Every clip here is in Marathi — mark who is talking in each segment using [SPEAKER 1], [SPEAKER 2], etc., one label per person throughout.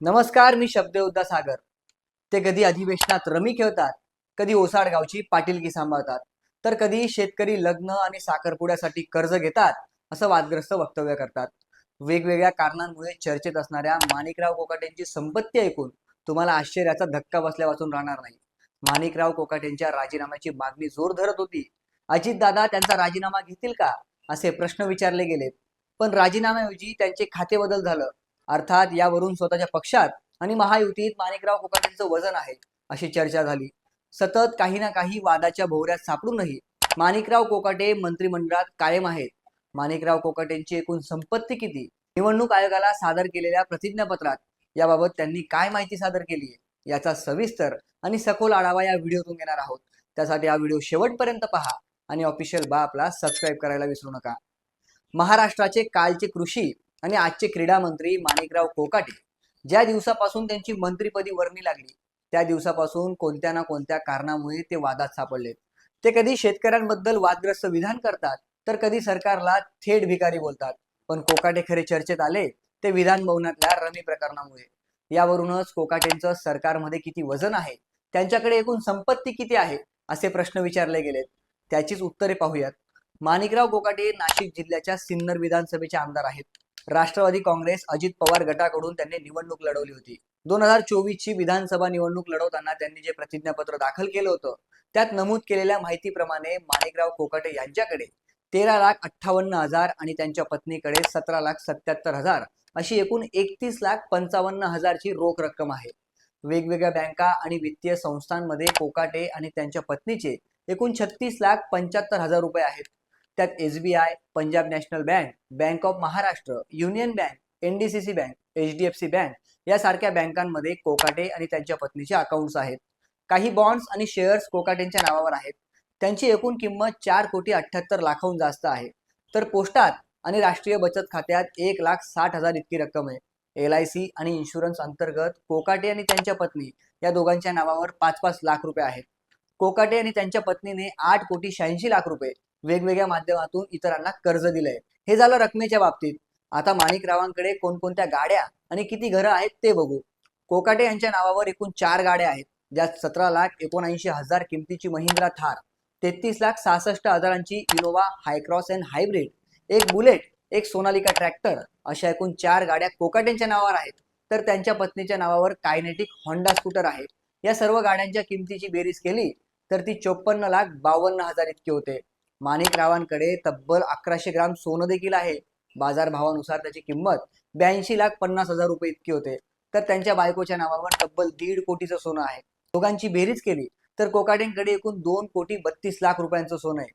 [SPEAKER 1] नमस्कार मी शब्दयोद्धा सागर. ते कधी अधिवेशनात रमी खेळतात कधी ओसाड गावची पाटीलकी सांभाळतात तर कधी शेतकरी लग्न आणि साखरपुड्यासाठी कर्ज घेतात असं वादग्रस्त वक्तव्य करतात. वेगवेगळ्या कारणांमुळे चर्चेत असणाऱ्या माणिकराव कोकाटेंची संपत्ती ऐकून तुम्हाला आश्चर्याचा धक्का बसल्यापासून राहणार नाही. माणिकराव कोकाटेंच्या राजीनाम्याची मागणी जोर धरत होती. अजितदादा त्यांचा राजीनामा घेतील का असे प्रश्न विचारले गेलेत. पण राजीनाम्याऐवजी त्यांचे खाते बदल झालं. अर्थात यावरून स्वतःच्या पक्षात आणि महायुतीत माणिकराव कोकाटेंचं वजन आहे अशी चर्चा झाली. सतत काही ना काही वादाच्या भोवऱ्यात सापडूनही माणिकराव कोकाटे मंत्रिमंडळात कायम आहेत. माणिकराव कोकाटेंची एकूण संपत्ती किती? निवडणूक आयोगाला सादर केलेल्या प्रतिज्ञापत्रात याबाबत त्यांनी काय माहिती सादर केली आहे? याचा सविस्तर आणि सखोल आढावा या व्हिडिओतून घेणार आहोत. त्यासाठी हा व्हिडिओ शेवटपर्यंत पहा आणि ऑफिशियल बापला सबस्क्राईब करायला विसरू नका. महाराष्ट्राचे कालचे कृषी आणि आजचे क्रीडा मंत्री माणिकराव कोकाटे ज्या दिवसापासून त्यांची मंत्रीपदी वर्णी लागली त्या दिवसापासून कोणत्या ना कोणत्या कारणामुळे ते वादात सापडलेत. ते कधी शेतकऱ्यांबद्दल वादग्रस्त विधान करतात तर कधी सरकारला थेट भिकारी बोलतात. पण कोकाटे खरे चर्चेत आले ते विधान भवनातल्या रमी प्रकरणामुळे. यावरूनच कोकाटेंचं सरकारमध्ये किती वजन आहे त्यांच्याकडे एकूण संपत्ती किती आहे असे प्रश्न विचारले गेलेत. त्याचीच उत्तरे पाहूयात. माणिकराव कोकाटे नाशिक जिल्ह्याच्या सिन्नर विधानसभेचे आमदार आहेत. राष्ट्रवादी काँग्रेस अजित पवार गटाकडून त्यांनी निवडणूक लढवली होती. दोन हजार चोवीस ची विधानसभा निवडणूक लढवताना त्यांनी जे प्रतिज्ञापत्र दाखल केलं होतं त्यात नमूद केलेल्या माहितीप्रमाणे माणिकराव कोकाटे यांच्याकडे तेरा लाख अठ्ठावन्न हजार आणि त्यांच्या पत्नीकडे सतरा लाख सत्याहत्तर हजार अशी एकूण एकतीस लाख पंचावन्न हजारची रोख रक्कम आहे. वेगवेगळ्या बँका आणि वित्तीय संस्थांमध्ये कोकाटे आणि त्यांच्या पत्नीचे एकूण छत्तीस लाख पंच्याहत्तर हजार रुपये आहेत. त्यात SBI Punjab national bank bank of Maharashtra union bank NDCC bank H D F C bank यासारख्या बँकांमध्ये कोकाटे आणि त्यांच्या पत्नीचे अकाउंट्स आहेत. काही बॉन्ड्स आणि शेअर्स कोकाटेंच्या नावावर आहेत. त्यांची एकूण किंमत चार कोटी अठ्ठ्याहत्तर लाखाहून जास्त आहे. तर पोस्टात आणि राष्ट्रीय बचत खात्यात एक लाख साठ हजार इतकी रक्कम आहे. एल आय सी आणि इन्शुरन्स अंतर्गत कोकाटे आणि त्यांच्या पत्नी या दोघांच्या नावावर पाच पाच लाख रुपये आहेत. कोकाटे आणि त्यांच्या पत्नीने आठ कोटी शहाऐंशी लाख रुपये वेगवेगळ्या माध्यमातून इतरांना कर्ज दिलंय. हे झालं रकमेच्या बाबतीत. आता माणिकरावांकडे कोणकोणत्या गाड्या आणि किती घरं आहेत ते बघू. कोकाटे यांच्या नावावर एकूण चार गाड्या आहेत. ज्यात सतरा लाख एकोणऐंशी हजार किमतीची महिंद्रा थार तेहतीस लाख सहासष्ट हजारांची इनोवा हायक्रॉस अँड हायब्रिड एक बुलेट एक सोनालिका ट्रॅक्टर अशा एकूण चार गाड्या कोकाटेंच्या नावावर आहेत. तर त्यांच्या पत्नीच्या नावावर कायनेटिक होंडा स्कूटर आहे. या सर्व गाड्यांच्या किमतीची बेरीज केली तर ती चोपन्न लाख बावन्न हजार इतकी होते. माणिकरावांकडे तब्बल अकराशे ग्राम सोनं देखील आहे. बाजारभावानुसार त्याची किंमत ब्याऐंशी लाख पन्नास हजार रुपये इतकी होते. तर त्यांच्या बायकोच्या नावावर तब्बल दीड कोटीचं सोनं आहे. दोघांची बेरीज केली तर कोकाटेंकडे एकूण दोन कोटी बत्तीस लाख रुपयांचं सोनं आहे.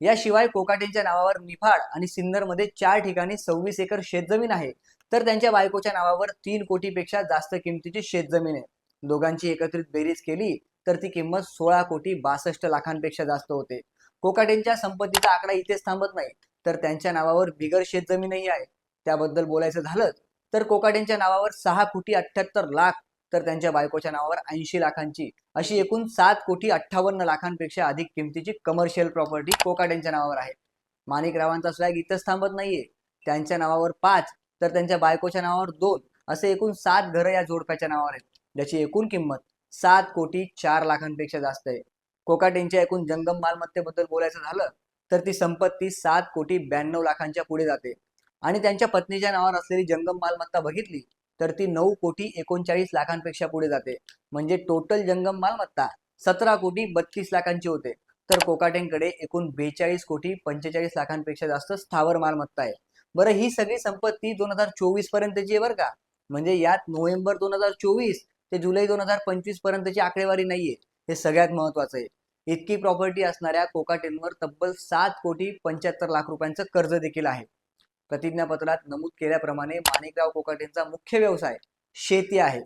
[SPEAKER 1] याशिवाय कोकाटेंच्या नावावर निफाड आणि सिन्नरमध्ये चार ठिकाणी सव्वीस एकर शेतजमीन आहे. तर त्यांच्या बायकोच्या नावावर तीन कोटीपेक्षा जास्त किमतीची शेतजमीन आहे. दोघांची एकत्रित बेरीज केली तर ती किंमत सोळा कोटी बासष्ट लाखांपेक्षा जास्त होते. कोकाटेंच्या संपत्तीचा आकडा इथेच थांबत नाही. तर त्यांच्या नावावर बिगर शेतजमीनही आहे. त्याबद्दल बोलायचं झालं तर कोकाटेंच्या नावावर सहा कोटी अठ्याहत्तर लाख तर त्यांच्या बायकोच्या नावावर ऐंशी लाखांची. अशी एकूण सात कोटी अठ्ठावन्न लाखांपेक्षा अधिक किमतीची कमर्शियल प्रॉपर्टी कोकाटेंच्या नावावर आहे. माणिकरावांचा स्लॅग इथंच थांबत नाहीये. त्यांच्या नावावर पाच तर त्यांच्या बायकोच्या नावावर दोन असे एकूण सात घरं या जोडप्याच्या नावावर आहेत. ज्याची एकूण किंमत सात कोटी चार लाखांपेक्षा जास्त आहे. कोकाटेंच्या एकूण जंगम मालमत्तेबद्दल बोलायचं झालं तर ती संपत्ती सात कोटी ब्याण्णव लाखांच्या पुढे जाते. आणि त्यांच्या पत्नीच्या नावावर असलेली जंगम मालमत्ता बघितली तर ती नऊ कोटी एकोणचाळीस लाखांपेक्षा पुढे जाते. म्हणजे टोटल जंगम मालमत्ता सतरा कोटी बत्तीस लाखांची होते. तर कोकाटेंकडे एकूण बेचाळीस कोटी पंचेचाळीस लाखांपेक्षा जास्त स्थावर मालमत्ता आहे. बरं ही सगळी संपत्ती दोन हजार चोवीस पर्यंतची आहे बरं का? म्हणजे यात नोव्हेंबर दोन हजार चोवीस ते जुलै दोन हजार पंचवीस पर्यंतची आकडेवारी नाहीये. हे सगळ्यात महत्वाचं आहे. इतकी प्रॉपर्टी असणाऱ्या कोकाटेंवर तब्बल सात कोटी पंच्याहत्तर लाख रुपयांचं कर्ज देखील आहे. प्रतिज्ञापत्रात नमूद केल्याप्रमाणे माणिकराव कोकाटेंचा मुख्य व्यवसाय शेती आहे.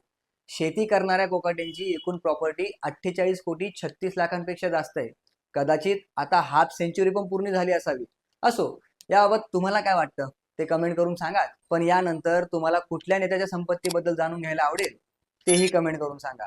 [SPEAKER 1] शेती करणाऱ्या कोकाटेंची एकूण प्रॉपर्टी अठ्ठेचाळीस कोटी छत्तीस लाखांपेक्षा जास्त आहे. कदाचित आता हाफ सेंचुरी पण पूर्ण झाली असावी. असो याबाबत तुम्हाला काय वाटतं? ते कमेंट करून सांगा पण यानंतर तुम्हाला कुठल्या नेत्याच्या संपत्तीबद्दल जाणून घ्यायला आवडेल तेही कमेंट करून सांगा.